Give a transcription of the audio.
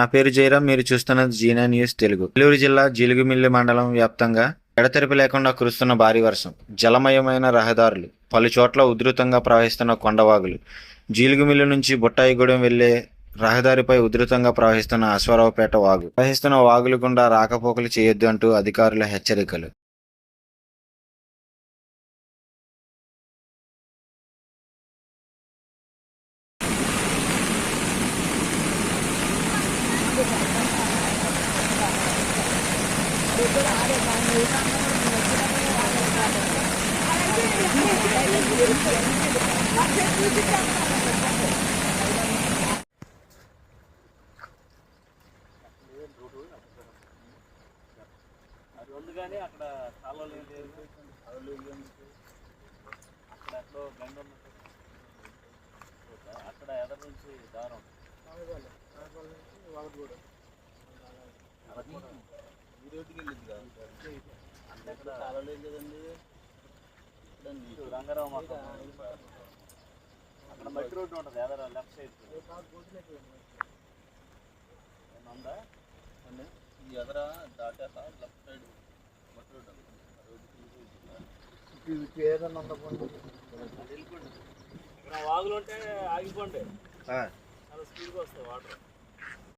నా పేరు జయరాం మీరు చూస్తున్నది జీనా న్యూస్ తెలుగు. నెల్లూరు జిల్లా జీలుగుమిల్లి మండలం వ్యాప్తంగా ఎడతెరిపి లేకుండా కురుస్తున్న భారీ వర్షం జలమయమైన రహదారులు పలు చోట్ల ఉధృతంగా ప్రవహిస్తున్న కొండవాగులు జీలుగుమిల్లి నుంచి బుట్టాయిగూడెం వెళ్ళే రహదారిపై ఉధృతంగా ప్రవహిస్తున్న అశ్వరావుపేట వాగు. ప్రవహిస్తున్న వాగులు గుండా రాకపోకలు చేయొద్దు అంటూ అధికారుల హెచ్చరికలు అది ఉంది కానీ అక్కడ కాలువలు ఏం లేవు కాలువలు ఏం అక్కడ ఎక్కడో అక్కడ ఎదర నుంచి దారం ఈ రోడ్డుకి వెళ్ళింది కాదు అంటే ఎక్కడ కాలువలు ఏం లేదండి ఇటు రంగారావు మొత్తం అక్కడ మట్టి రోడ్డు ఉంటుంది ఎదర లెఫ్ట్ సైడ్ ఉందా ఈ ఎదర దాటాక లెఫ్ట్ సైడ్ మట్టి రోడ్డు రోడ్డుకి ఏదన్నా వెళ్ళిపోండి ఇక్కడ వాగులు ఉంటే ఆగిపోండి. చాలా స్పీడ్గా వస్తాయి వాటర్.